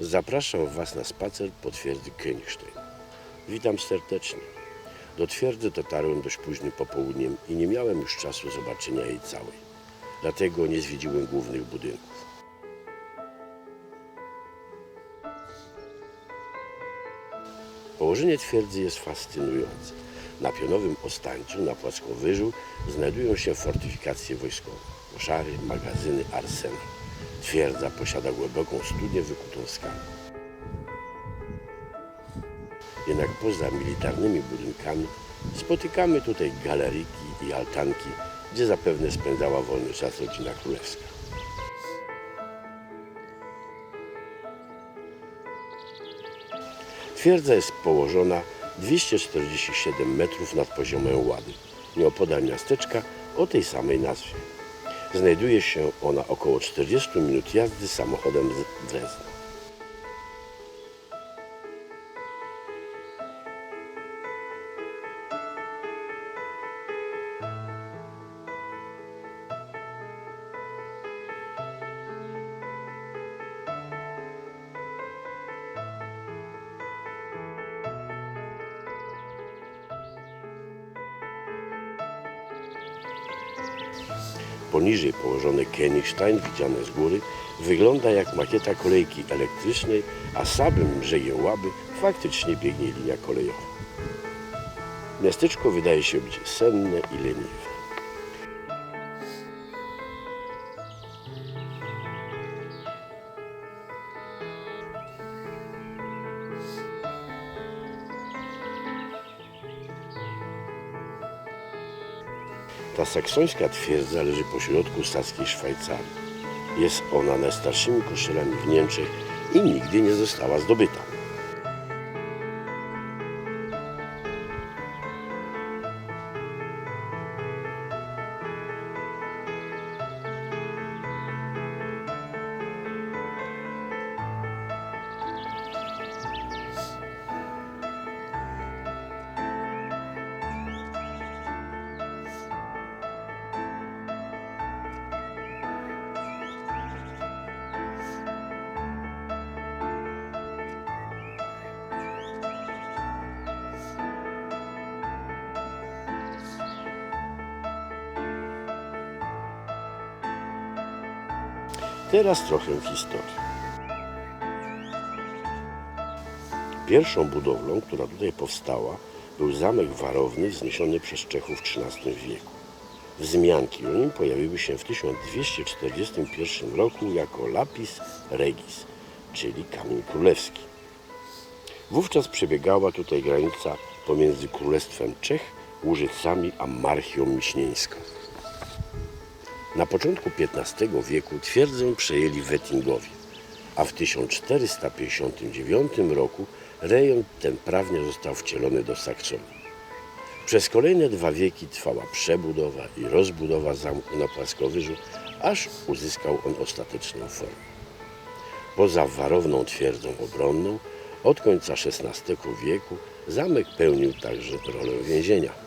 Zapraszam Was na spacer po twierdzy Königstein. Witam serdecznie. Do twierdzy dotarłem dość późnym popołudniem i nie miałem już czasu zobaczenia jej całej. Dlatego nie zwiedziłem głównych budynków. Położenie twierdzy jest fascynujące. Na pionowym ostańcu, na płaskowyżu, znajdują się fortyfikacje wojskowe, koszary, magazyny, arsenał. Twierdza posiada głęboką studnię wykutą z kamienia. Jednak poza militarnymi budynkami spotykamy tutaj galeryki i altanki, gdzie zapewne spędzała wolny czas rodzina królewska. Twierdza jest położona 247 metrów nad poziomem Łady, nieopodal miasteczka o tej samej nazwie. Znajduje się ona około 40 minut jazdy samochodem z Drezna. Poniżej położony Königstein, widziane z góry, wygląda jak makieta kolejki elektrycznej, a samym brzegiem Łaby faktycznie biegnie linia kolejowa. Miasteczko wydaje się być senne i leniwe. Ta saksońska twierdza leży pośrodku saskiej Szwajcarii. Jest ona najstarszymi kościelami w Niemczech i nigdy nie została zdobyta. Teraz trochę historii. Pierwszą budowlą, która tutaj powstała, był zamek warowny wzniesiony przez Czechów w XIII wieku. Wzmianki o nim pojawiły się w 1241 roku jako lapis regis, czyli kamień królewski. Wówczas przebiegała tutaj granica pomiędzy Królestwem Czech, Łużycami a Marchią Miśnieńską. Na początku XV wieku twierdzę przejęli Wettingowie, a w 1459 roku rejon ten prawnie został wcielony do Saksonii. Przez kolejne dwa wieki trwała przebudowa i rozbudowa zamku na płaskowyżu, aż uzyskał on ostateczną formę. Poza warowną twierdzą obronną, od końca XVI wieku zamek pełnił także rolę więzienia.